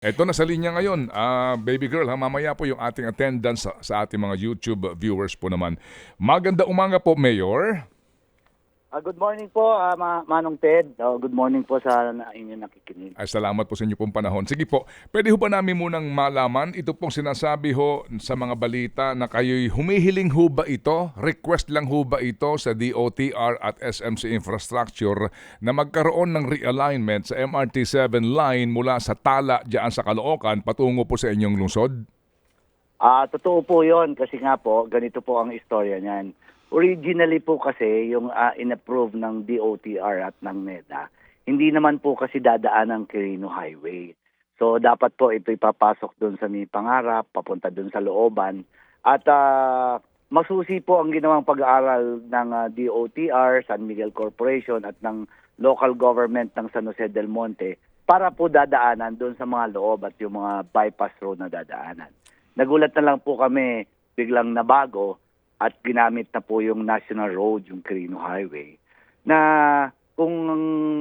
Eto na sa linya ngayon, ah, baby girl, ha, mamaya po yung ating attendance sa, sa ating mga YouTube viewers po naman. Maganda umaga po, Mayor. Ah, good morning po, ah, Ma- Manong Ted. Oh, good morning po sa na, inyo nakikinig. Ay, salamat po sa inyo pong panahon. Sige po, pwede ho ba namin munang malaman, ito pong sinasabi ho sa mga balita na kayo'y humihiling ho ba ito? Request lang ho ba ito sa DOTR at SMC Infrastructure na magkaroon ng realignment sa MRT7 line mula sa Tala diyan sa Caloocan patungo po sa inyong lungsod? Ah, totoo po 'yon kasi nga po ganito po ang istorya niyan. Originally po kasi yung ah, inapprove ng DOTR at ng NEDA, hindi naman po kasi dadaan ng Quirino Highway. So dapat po ito ipapasok doon sa may pangarap, papunta doon sa looban. At ah, masusi po ang ginawang pag-aaral ng ah, DOTR, San Miguel Corporation at ng local government ng San Jose del Monte para po dadaanan doon sa mga loob at yung mga bypass road na dadaanan. Nagulat na lang po kami biglang nabago at ginamit na po yung national road, yung Quirino Highway, na kung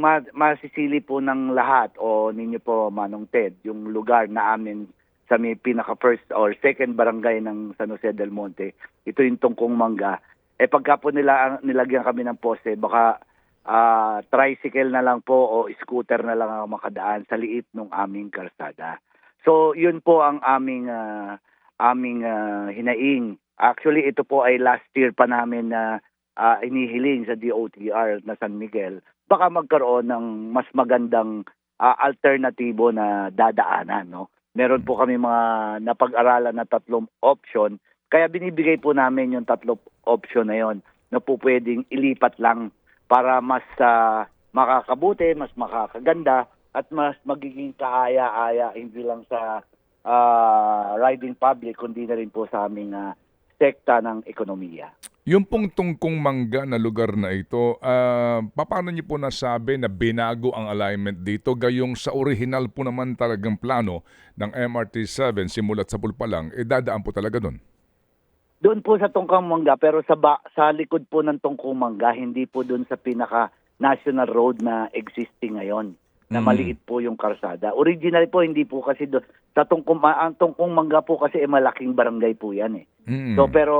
ma- masisili po ng lahat o ninyo po Manong Ted, yung lugar na amin sa may pinaka first or second barangay ng San Jose del Monte, ito yung Tungkong Mangga. Eh pagka po nila, nilagyan kami ng poste, baka ah, tricycle na lang po o scooter na lang ang makadaan sa liit ng aming karsada. So yun po ang aming ah, aming ah, hinaing. Actually ito po ay last year pa namin na ah, inihiling sa DOTR na San Miguel. Baka magkaroon ng mas magandang ah, alternatibo na dadaanan, no? Meron po kami mga napag-aralan na tatlong option. Kaya binibigay po namin yung tatlong option na yon na po pwedeng ilipat lang para mas ah, makakabuti, mas makakaganda at mas magiging kaaya-aya hindi lang sa ah, riding public kundi na rin po sa aming ah, sekta ng ekonomiya. Yung pong tungkong mangga na lugar na ito, ah, paano niyo po nasabi na binago ang alignment dito gayong sa original po naman talagang plano ng MRT7 simulat sa pulpa lang, eh dadaan po talaga doon? Doon po sa Tungkang Mangga pero sa ba- sa likod po ng Tungkang Mangga hindi po doon sa pinaka national road na existing ngayon na Mm. maliit po yung karsada. Original po hindi po kasi doon sa Tungkong ang Tungkong Mangga po kasi eh, malaking barangay po 'yan eh. Mm. So pero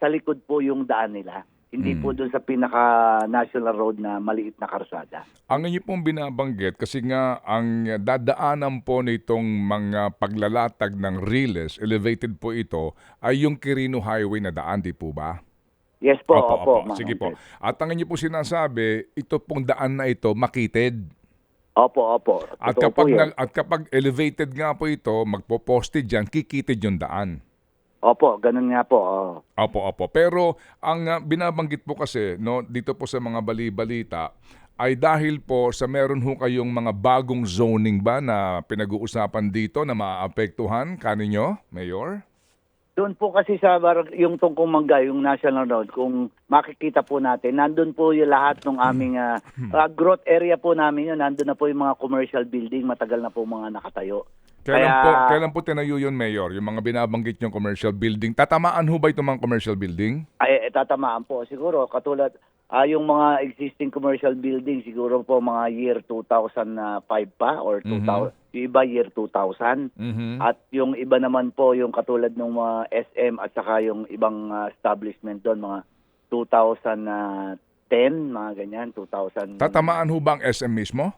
sa likod po yung daan nila. Hindi Mm. po doon sa pinaka national road na maliit na karsada. Ang inyo pong binabanggit kasi nga ang dadaanan po nitong mga paglalatag ng Riles, elevated po ito, ay yung Quirino Highway na daan, di po ba? Yes po, opo. Manong Sige po. At ang inyo po sinasabi, ito pong daan na ito, makited. Opo, opo. At Totoo kapag, nag- at kapag elevated nga po ito, magpo-posted dyan, kikitid yung daan. Opo, ganun nga po. oo. Opo, opo. Pero ang uh, binabanggit po kasi no dito po sa mga bali-balita ay dahil po sa meron ho kayong mga bagong zoning ba na pinag-uusapan dito na maaapektuhan kaninyo, Mayor? Doon po kasi sa bar- yung Tungkong Mangga, yung National Road, kung makikita po natin, nandun po yung lahat ng aming ah, ah, growth area po namin yun. Nandun na po yung mga commercial building, matagal na po mga nakatayo. Kailan Kaya- po kailan po tinayo yun, Mayor? Yung mga binabanggit yung commercial building. Tatamaan ho ba itong mga commercial building? Ay, eh, tatamaan po siguro. Katulad, ah, yung mga existing commercial building, siguro po mga year 2005 pa or 2000, yung iba year 2000. Mhm. At yung iba naman po, yung katulad ng mga SM at saka yung ibang ah, establishment doon, mga 2010, mga ganyan, 2000. Tatamaan ho ba ang SM mismo?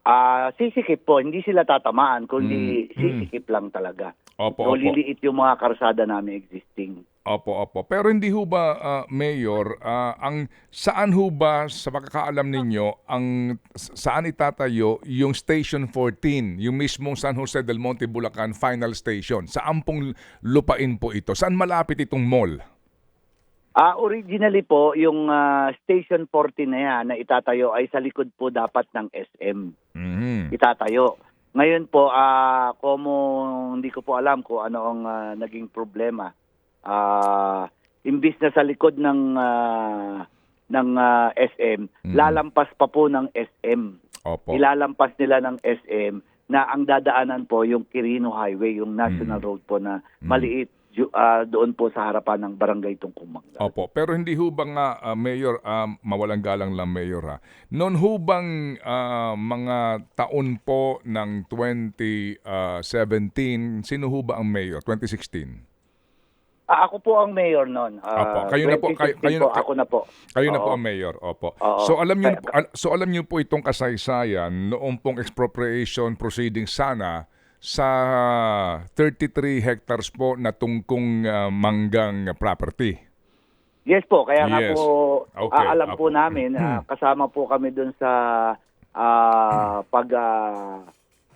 Ah, sisikip po, hindi sila tatamaan, kundi Mm, mm. sisikip lang talaga. Opo, So, opo. liliit yung mga karsada namin existing. Opo, opo. Pero hindi ho ba, ah, Mayor, ah, ang saan ho ba, sa pagkakaalam ninyo, ang saan itatayo yung Station 14, yung mismong San Jose del Monte, Bulacan Final Station? Saan pong lupain po ito? Saan malapit itong mall? Ah, originally po, yung ah, Station 14 na yan na itatayo ay sa likod po dapat ng SM. Mhm. Itatayo. Ngayon po, ah, como hindi ko po alam kung ano ang ah, naging problema. Ah, imbis na sa likod ng ah, ng ah, SM, Mm. lalampas pa po ng SM. Opo. Ilalampas nila ng SM na ang dadaanan po yung Quirino Highway, yung national Mm. road po na Mm. maliit. ju- ah, doon po sa harapan ng barangay Tungkumang. Opo, pero hindi ho ba nga, ah, Mayor, ah, mawalang galang lang, Mayor, ha? Noon ho bang ah, mga taon po ng 2017, sino ho ba ang Mayor? 2016? Ah, ako po ang mayor noon. Ah, Opo, kayo na po, kayo- 2016 kayo na- po, ako na po. Kayo na po Oo. ang mayor, opo. Oo. So alam niyo so alam niyo po itong kasaysayan noong pong expropriation proceeding sana sa 33 hectares po na tungkong ah, manggang property. Yes po, kaya nga Yes. po Okay, ah, alam po apo. namin ah, kasama po kami doon sa ah, pag ah,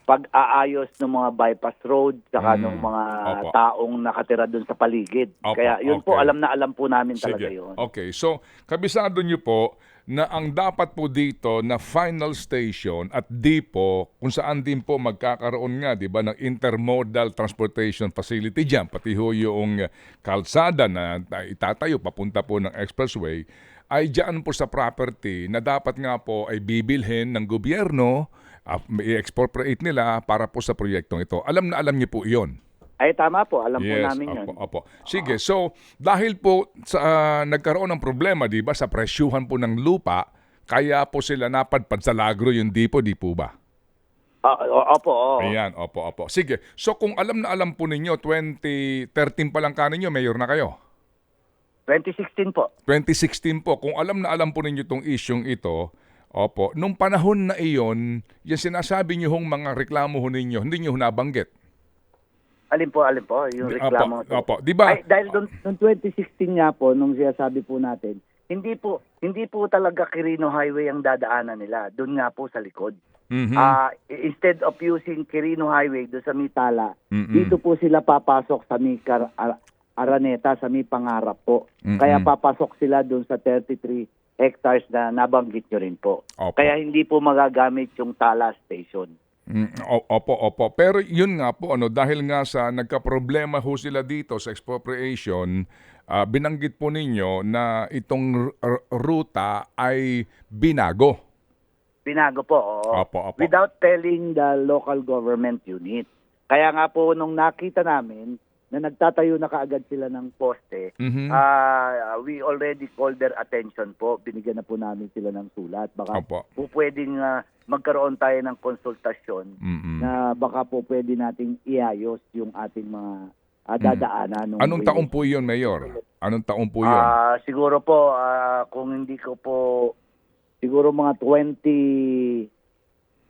pag-aayos ng mga bypass road saka Mm. ng mga Opo. taong nakatira doon sa paligid. Opo, kaya yun po okay. alam na alam po namin talaga Sige. yun. Okay. So, kabisado niyo po na ang dapat po dito na final station at depot kung saan din po magkakaroon nga, 'di ba, ng intermodal transportation facility diyan, pati ho yung kalsada na na itatayo papunta po ng expressway ay diyan po sa property na dapat nga po ay bibilhin ng gobyerno, uh, i-expropriate nila para po sa proyektong ito. Alam na alam niyo po 'yon. Ay tama po, alam po Yes, namin yun. opo, opo. Sige, so dahil po sa ah, nagkaroon ng problema, 'di ba, sa presyuhan po ng lupa, kaya po sila napadpad sa Lagro yung dipo, di po ba? Ah, o- opo, oo. Ayan, opo, opo. Sige. So kung alam na alam po ninyo 2013 pa lang kaninyo, mayor na kayo. 2016 po. 2016 po, kung alam na alam po ninyo itong isyong ito, opo, nung panahon na iyon, yung sinasabi niyo hong mga reklamo ho ninyo, hindi niyo ho nabanggit. Alin po, alin po, yung Opo, reklamo. opo. Di ba? Ay, dahil noong 2016 nga po, nung sinasabi po natin, hindi po hindi po talaga Quirino Highway ang dadaanan nila. Doon nga po sa likod. Mhm. Ah, instead of using Quirino Highway doon sa Mitala, Mm-mm. dito po sila papasok sa Ar- Araneta sa may pangarap po. Mm-mm. Kaya papasok sila doon sa 33 hectares na nabanggit nyo rin po. Opo. Kaya hindi po magagamit yung Tala Station. Mm, opo, opo. Pero yun nga po, ano, dahil nga sa nagka-problema ho sila dito sa expropriation, ah, binanggit po ninyo na itong ruta ay binago. Binago po, oo. Opo, opo. Without telling the local government unit. Kaya nga po, nung nakita namin na nagtatayo na kaagad sila ng poste, Mhm. ah, we already called their attention po. Binigyan na po namin sila ng sulat. Baka Opo. po pwedeng ah, magkaroon tayo ng konsultasyon Mm-mm. na baka po pwede nating iayos yung ating mga ah, dadaanan. Mm. Anong taong po yun, Mayor? Anong taong po yun? Ah, siguro po ah, kung hindi ko po siguro mga 20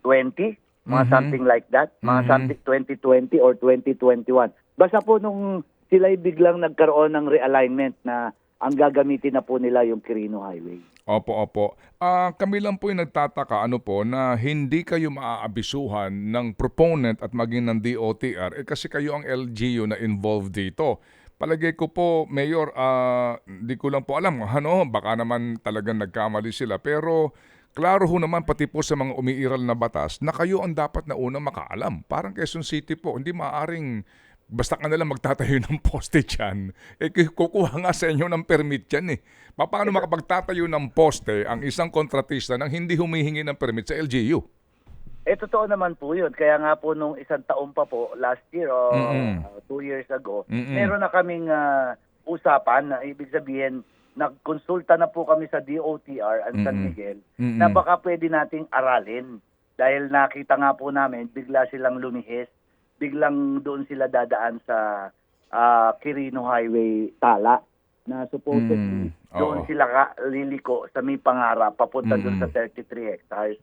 20 mga Mhm. something like that, mga Mhm. something 2020 or 2021. Basta po nung sila biglang nagkaroon ng realignment na ang gagamitin na po nila yung Quirino Highway. Opo, opo. Ah, kami lang po yung nagtataka ano po na hindi kayo maaabisuhan ng proponent at maging ng DOTR eh kasi kayo ang LGU na involved dito. Palagay ko po, Mayor, ah, hindi ko lang po alam, ano, baka naman talagang nagkamali sila. Pero klaro ho naman pati po sa mga umiiral na batas na kayo ang dapat na unang makaalam. Parang Quezon City po, hindi maaring basta ka nalang magtatayo ng poste dyan, eh kukuha nga sa inyo ng permit yan eh. Pa- Paano makapagtatayo ng poste ang isang kontratista nang hindi humihingi ng permit sa LGU? Eh, totoo naman po yun. Kaya nga po nung isang taon pa po, last year o Mm-mm. uh, two years ago, Mm-mm. meron na kaming ah, usapan na ibig sabihin, nagkonsulta na po kami sa DOTR at San Mm-mm. Miguel Mm-mm. na baka pwede nating aralin. Dahil nakita nga po namin, bigla silang lumihis, biglang doon sila dadaan sa ah, Quirino Highway Tala na supposedly Mm, doon oo. sila ka, liliko sa may pangarap papunta doon Mm-mm. sa 33 hectares.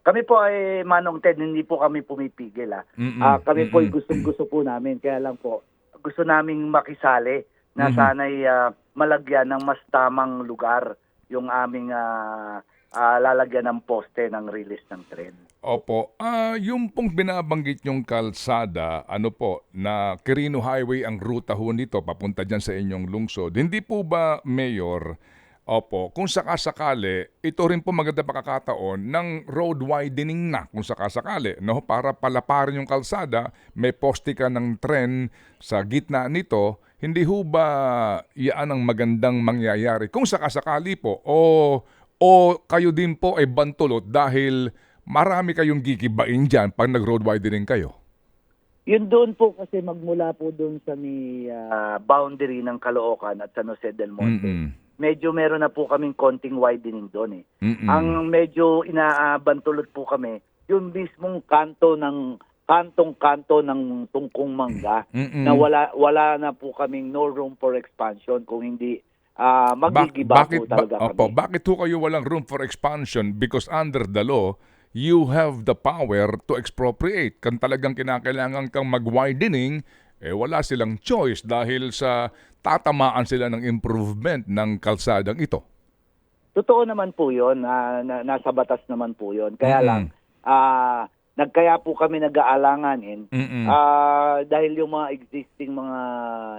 Kami po ay Manong Ted, hindi po kami pumipigil ah. Mm-mm. Ah, kami po ay gustong-gusto po namin. Kaya lang po, gusto naming makisali na Mhm. sana'y ah, malagyan ng mas tamang lugar yung aming ah, ah, lalagyan ng poste ng release ng tren. Opo. Ah, yung pong binabanggit yung kalsada, ano po, na Quirino Highway ang ruta ho nito papunta dyan sa inyong lungsod. Hindi po ba, Mayor, opo, kung sakasakali, ito rin po maganda pakakataon ng road widening na kung sakasakali, no? Para palaparin yung kalsada, may poste ka ng tren sa gitna nito, hindi ho ba iyan ang magandang mangyayari kung sakasakali po o o kayo din po ay bantulot dahil marami kayong gigibain dyan pag nag-road widening kayo? Yun doon po kasi magmula po doon sa may ah, boundary ng Caloocan at San Jose del Monte. Mm-mm. Medyo meron na po kaming konting widening doon eh. Mm-mm. Ang medyo inaabantulot po kami, yung mismong kanto ng kantong-kanto ng tungkong mangga Mm-mm. na wala wala na po kaming no room for expansion kung hindi Bak- magigiba bakit po talaga ba- opo, kami. bakit ho kayo walang room for expansion? Because under the law, you have the power to expropriate. Kan talagang kinakailangan kang mag-widening, eh wala silang choice dahil sa tatamaan sila ng improvement ng kalsadang ito. Totoo naman po 'yon, na, na- nasa batas naman po 'yon. Kaya Mm-mm. lang ah nagkaya po kami nag-aalanganin Mm-mm. ah dahil yung mga existing mga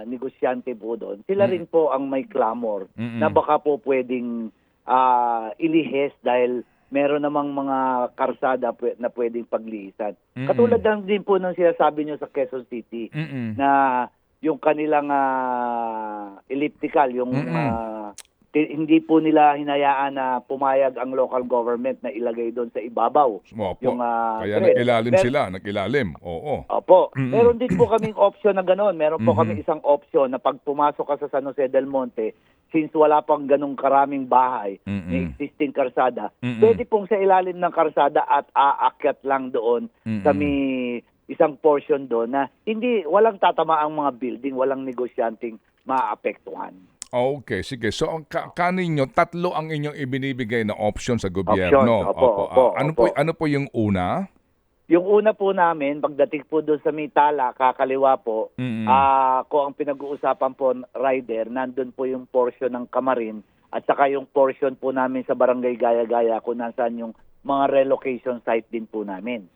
negosyante po doon, sila Mm. rin po ang may clamor Mm-mm. na baka po pwedeng ah, ilihes dahil meron namang mga karsada na pwedeng paglihisan. Mm-mm. Katulad lang din po ng sinasabi nyo sa Quezon City Mm-mm. na yung kanilang ah, elliptical, yung Mm-mm. ah, hindi po nila hinayaan na pumayag ang local government na ilagay doon sa ibabaw. Opo. Yung, ah, Kaya thread. nag-ilalim Pero- sila, nag-ilalim. Oo. Opo. Mm-mm. Meron din po kaming option na gano'n. Meron po Mhm. kami isang option na pag pumasok ka sa San Jose del Monte, since wala pang ganong karaming bahay, Mm-mm. may existing karsada, Mm-mm. pwede pong sa ilalim ng karsada at aakyat lang doon Mm-mm. sa may isang portion doon na hindi, walang tatama ang mga building, walang negosyanteng maapektuhan. Okay, sige. So ang ka- kaninyo, tatlo ang inyong ibinibigay na option sa gobyerno. Options, opo, opo, Ah, ano po opo. ano po yung una? Yung una po namin, pagdating po doon sa Mitala, kakaliwa po, Mm-mm. ah kung ang pinag-uusapan po, rider, nandun po yung portion ng Kamarin at saka yung portion po namin sa Barangay Gaya-Gaya kung nasaan yung mga relocation site din po namin.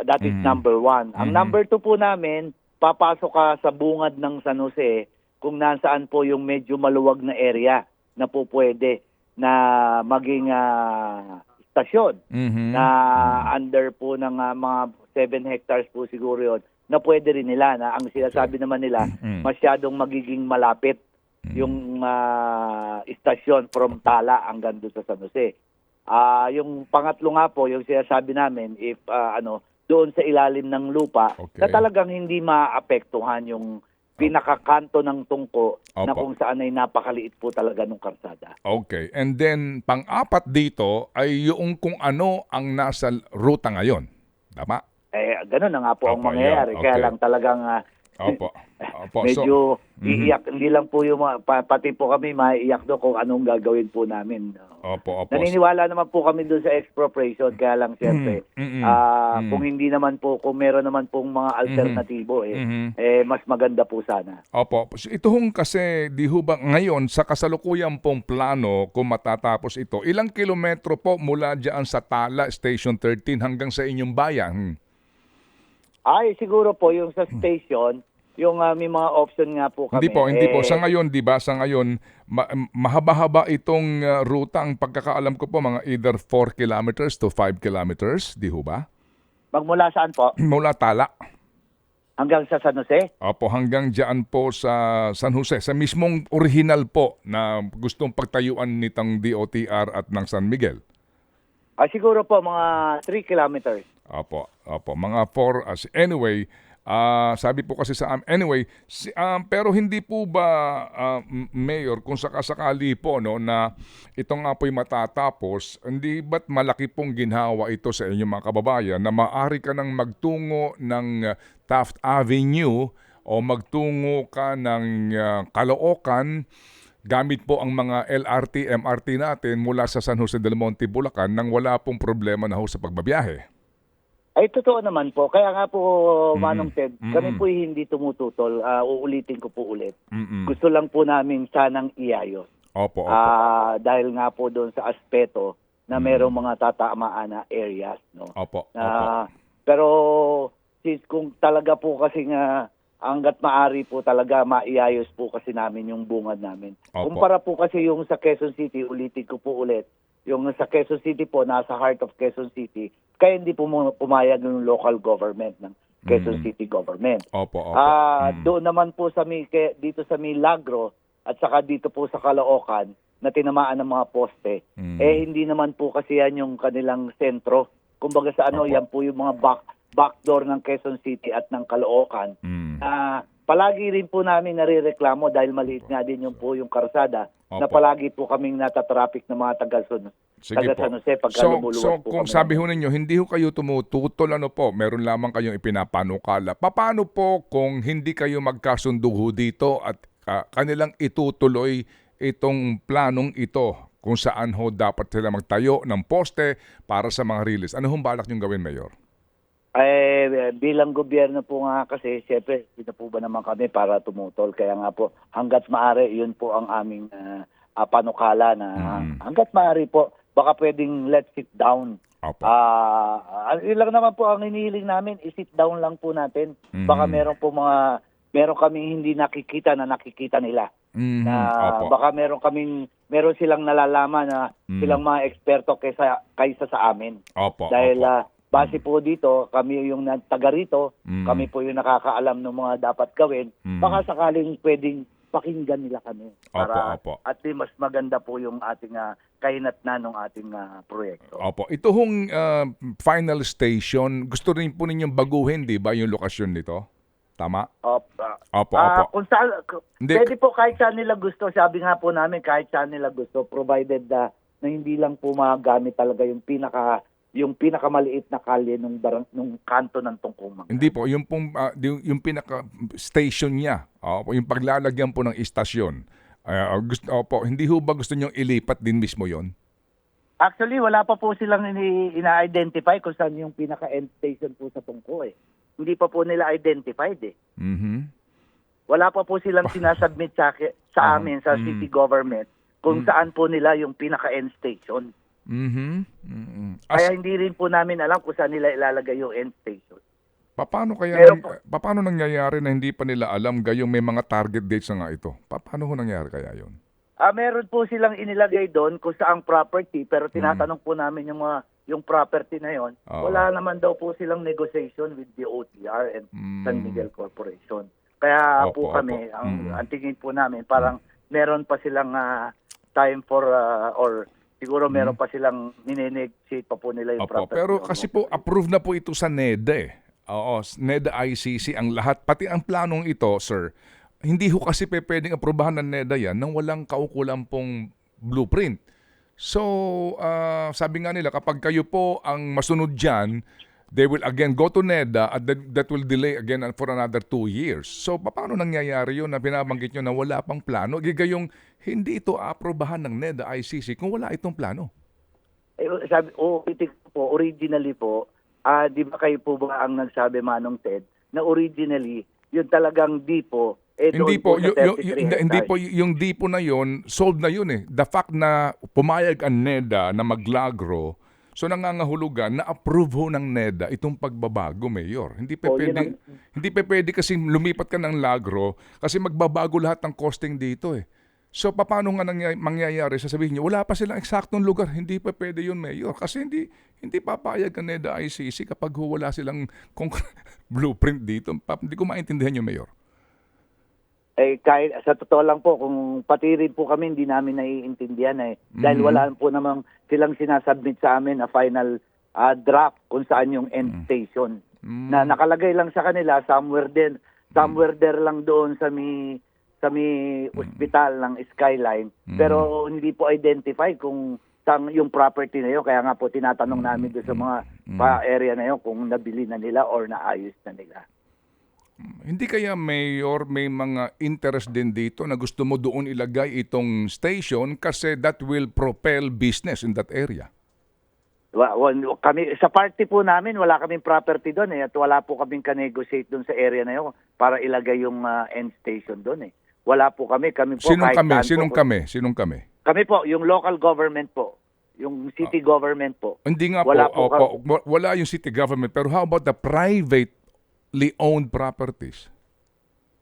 That is Mhm. number one. Ang Mhm. number two po namin, papasok ka sa bungad ng San Jose kung nasaan po yung medyo maluwag na area na po pwede na maging ah, stasyon Mhm. na under po ng ah, mga 7 hectares po siguro yun, na pwede rin nila na ang sinasabi naman nila Mm. masyadong magiging malapit Mm. yung ah, istasyon from Tala hanggang doon sa San Jose. Ah, yung pangatlo nga po, yung sinasabi namin if ah, ano doon sa ilalim ng lupa Okay. na talagang hindi maapektuhan yung pinakakanto ng tungko na Opo. kung saan ay napakaliit po talaga ng karsada. Okay. And then, pang-apat dito ay yung kung ano ang nasa ruta ngayon. Tama? Eh, ganun na nga po ang Opo, mangyayari. yeah, Kaya okay. lang talagang ah, Opo. Opo. So, medyo Mhm. iiyak. Hindi lang po yung mga, pa- pati po kami maiiyak doon kung anong gagawin po namin. opo, opo. Naniniwala naman po kami doon sa expropriation. Kaya lang siyempre, Mm, mm, ah, mm. kung hindi naman po, kung meron naman pong mga alternatibo, eh, Mhm. eh, mas maganda po sana. Opo. So, Ito hong kasi, di ho ba ngayon, sa kasalukuyan pong plano, kung matatapos ito, ilang kilometro po mula dyan sa Tala Station 13 hanggang sa inyong bayan? Ay, siguro po yung sa station, yung ah, may mga option nga po kami. Hindi po, hindi po. eh, Sa ngayon, di ba, sa ngayon, ma- mahaba-haba itong uh, ruta. Ang pagkakaalam ko po, mga either 4 kilometers to 5 kilometers, di ho ba? Magmula saan po? Mula Tala. Hanggang sa San Jose? Opo, hanggang dyan po sa San Jose, sa mismong original po na gustong pagtayuan nitong DOTR at ng San Miguel. Ah, siguro po mga 3 kilometers. Opo, opo, mga 4 as anyway, ah, sabi po kasi sa am- anyway, si, ah, pero hindi po ba M- mayor kung sakasakali po no na ito nga po'y matatapos, hindi ba't malaki pong ginhawa ito sa inyong mga kababayan na maaari ka nang magtungo ng Taft Avenue o magtungo ka ng ah, Caloocan gamit po ang mga LRT, MRT natin mula sa San Jose del Monte, Bulacan nang wala pong problema na ho sa pagbabiyahe. Ay, totoo naman po. Kaya nga po, Mm-mm. Manong Ted, Mm-mm. kami po hindi tumututol. Ah, uulitin ko po ulit. Mm-mm. Gusto lang po namin sanang iayos. Opo, opo. Ah, dahil nga po doon sa aspeto na merong mga tatamaan na areas. No? opo, opo. Na, pero since kung talaga po kasi nga hanggat maari po talaga maiayos po kasi namin yung bungad namin. Opo. Kumpara po kasi yung sa Quezon City, ulitin ko po ulit, yung sa Quezon City po, nasa heart of Quezon City, kaya hindi po pumayag yung local government ng Quezon Mm. City government. Opo, opo. Ah, Mm. doon naman po sa dito sa Milagro at saka dito po sa Caloocan na tinamaan ng mga poste, Mm. eh hindi naman po kasi yan yung kanilang sentro. Kumbaga sa ano, Opo. yan po yung mga back backdoor ng Quezon City at ng Caloocan. Mm. Ah, palagi rin po namin narireklamo dahil maliit nga din yung po yung karsada na Opo. palagi po kaming natatraffic ng mga taga Sige taga po. San Jose pagka So, lumuluwas so po kung kami. sabi ho ninyo, hindi ho kayo tumututol, ano po, meron lamang kayong ipinapanukala. Paano po kung hindi kayo magkasundo ho dito at ah, kanilang itutuloy itong planong ito kung saan ho dapat sila magtayo ng poste para sa mga release? Ano hong balak niyong gawin, Mayor? Eh, bilang gobyerno po nga kasi, siyempre, dito po ba naman kami para tumutol. Kaya nga po, hanggat maaari, yun po ang aming ah, ah, panukala na Mm. hanggat maaari po, baka pwedeng let's sit down. Opo. Ah, uh, yun lang naman po ang hinihiling namin, i-sit down lang po natin. Baka Mhm. meron po mga, meron kaming hindi nakikita na nakikita nila. Mhm. Na Opo. baka meron kaming, meron silang nalalaman na Mm. silang mga eksperto kaysa, kaysa sa amin. Opo. Dahil opo. ah, base po dito, kami yung taga rito, Mm. kami po yung nakakaalam ng mga dapat gawin. Mm. Baka sakaling pwedeng pakinggan nila kami para opo. at least mas maganda po yung ating kahinat na ng ating ah, proyekto. Opo. Ito hong ah, final station, gusto rin po ninyong baguhin, di ba, yung lokasyon nito? Tama? Op, ah, Opo, ah, opo. kung saan, Hindi, pwede po kahit saan nila gusto, sabi nga po namin kahit saan nila gusto, provided ah, na hindi lang po magamit talaga yung pinaka yung pinakamaliit na kalye nung barang, nung kanto ng Tungkong Hindi po, yung pong ah, yung, yung pinaka station niya, opo, yung paglalagyan po ng istasyon. Ah, gusto opo, hindi ho ba gusto niyo ilipat din mismo 'yon? Actually, wala pa po silang ina-identify kung saan yung pinaka-end station po sa Tungko eh. Hindi pa po nila identified eh. Mhm. Wala pa po silang sinasubmit sa, sa Ah, amin, sa mm. city government, kung saan po nila yung pinaka-end station. Mhm. Mhm. As, Kaya hindi rin po namin alam kung saan nila ilalagay yung end station. paano kaya Meron nang- paano nangyayari na hindi pa nila alam gayong may mga target dates na nga ito? Pa- Paano ho nangyari kaya 'yon? Ah, meron po silang inilagay doon kung saang property, pero tinatanong po namin yung mga yung property na yon. Mm. Oo. Wala naman daw po silang negotiation with the OTR and Mm. San Miguel Corporation. Kaya Opo, po kami, opo. ang, Mm. ang tingin po namin, parang meron pa silang ah, time for, ah, or siguro meron pa silang ninenegotiate pa po nila yung. Opo, property. pero on kasi po approved na po ito sa NEDA eh. Oo, NEDA ICC ang lahat pati ang planong ito, sir. Hindi ho kasi pe pwedeng aprobahan ng NEDA yan nang walang kaukulang pong blueprint. So, ah, sabi nga nila kapag kayo po ang masunod diyan, they will again go to NEDA at that, that will delay again for another two years. So, paano nangyayari yun na binabanggit nyo na wala pang plano? Gagayong hindi ito aprobahan ng NEDA ICC kung wala itong plano. Eh, sabi, oh, itik po, originally po, ah, di ba kayo po ba ang nagsabi Manong Ted, na originally, yun talagang di po, eh, Hindi po, sa yung, yung, 33 hindi, po yung di po na yun, solved na yun eh. The fact na pumayag ang NEDA na maglagro, so nangangahulugan na approve ho ng NEDA itong pagbabago, Mayor. Hindi pa Oh, yun pwede, ang- hindi pa pwede kasi lumipat ka ng lagro kasi magbabago lahat ng costing dito eh. So paano nga nangyay- mangyayari? Sasabihin niyo, wala pa silang eksaktong lugar. Hindi pa pwede yun, Mayor. Kasi hindi hindi papayag ang NEDA ICC kapag wala silang blueprint dito. Pa- Hindi ko maintindihan yung Mayor. Eh, kahit, sa totoo lang po, kung pati rin po kami, hindi namin naiintindihan eh. Dahil Mhm. wala po namang silang sinasubmit sa amin na final ah, draft kung saan yung end station. Mm. Na nakalagay lang sa kanila, somewhere din, somewhere there lang doon sa mi sa mi ospital ng Skyline. Mm. Pero hindi po identify kung saan yung property na yun. Kaya nga po tinatanong namin doon sa mga pa area na yun kung nabili na nila or naayos na nila. Hindi kaya mayor may mga interest din dito na gusto mo doon ilagay itong station kasi that will propel business in that area. Wa- kami sa party po namin wala kaming property doon eh at wala po kaming ka-negotiate doon sa area na yun para ilagay yung ah, end station doon eh. Wala po kami, kami po Sinong kahit kami? Sinong po, kami? Sinong kami? Kami po, yung local government po, yung city government po. Hindi nga Wala po, po opo, wa- wala yung city government pero how about the privately owned properties?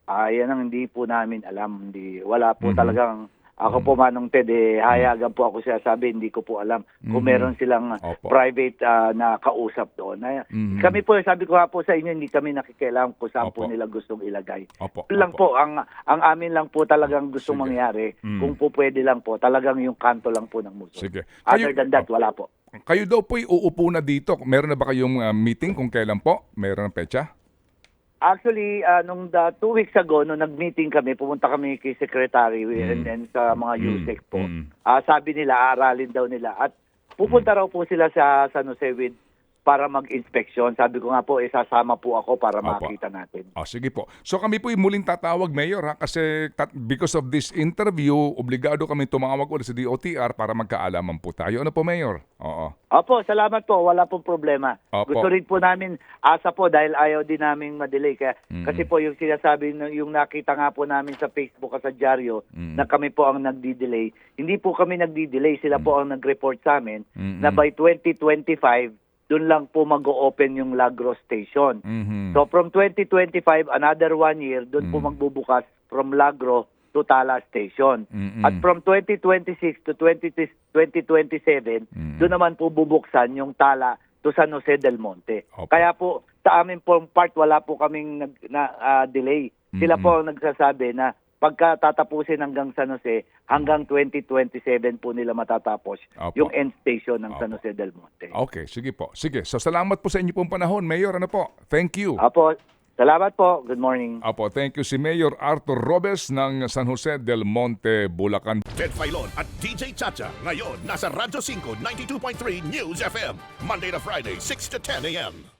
Ah, yan ang hindi po namin alam. Hindi, wala po Mhm. talagang ako po manong Ted, eh, hayagan po ako siya sabi, hindi ko po alam kung Mhm. meron silang Opo. private ah, na kausap doon. Na, Mhm. Kami po, sabi ko nga po sa inyo, hindi kami nakikialam kung saan po Opo. nila gustong ilagay. Opo. Yun lang opo. po, ang, ang amin lang po talagang gustong Sige. mangyari, Mm. kung po pwede lang po, talagang yung kanto lang po ng muso. Sige. Other Kayo- than that, wala po. kayo daw po'y uupo na dito. Meron na ba kayong ah, meeting kung kailan po? Meron ng petsa? Actually, ah, nung the, two weeks ago, nung nag-meeting kami, pumunta kami kay Secretary and then sa mga USEC po. Mm. Ah, sabi nila, aralin daw nila. At pupunta raw po sila sa San Jose with para mag-inspection. Sabi ko nga po, eh, sasama po ako para Opo. makita natin. Oh, sige po. So kami po'y muling tatawag, Mayor, ha? Kasi tat- because of this interview, obligado kami tumawag ulit sa DOTR para magkaalaman po tayo. Ano po, Mayor? Oo. Opo, salamat po. Wala pong problema. Opo. Gusto rin po namin, asa po, dahil ayaw din namin madelay. Kaya. Kasi po yung sinasabi, na- yung nakita nga po namin sa Facebook at sa dyaryo, na kami po ang nagdi-delay. Hindi po kami nagdi-delay. Sila po ang nag-report sa amin na by 2025, doon lang po mag-open yung Lagros Station. Mhm. So from 2025, another one year, doon po Mm. magbubukas from Lagro to Tala Station. Mm-mm. At from 2026 to 20, 2027, Mm. doon naman po bubuksan yung Tala to San Jose del Monte. Opo. Kaya po sa amin pong part wala po kaming nag, na ah, delay. Sila Mm-mm. po ang nagsasabi na pagka tatapusin hanggang San Jose, hanggang 2027 po nila matatapos Opo. yung end station ng Opo. San Jose del Monte. Okay, sige po. Sige. So salamat po sa inyo pong panahon, Mayor. Ano po? Thank you. Apo, salamat po. Good morning. Apo, thank you si Mayor Arthur Robes ng San Jose del Monte, Bulacan. Ted Filon at DJ Chacha. Ngayon, nasa Radyo 5, 92.3 News FM. Monday to Friday, 6 to 10 a.m.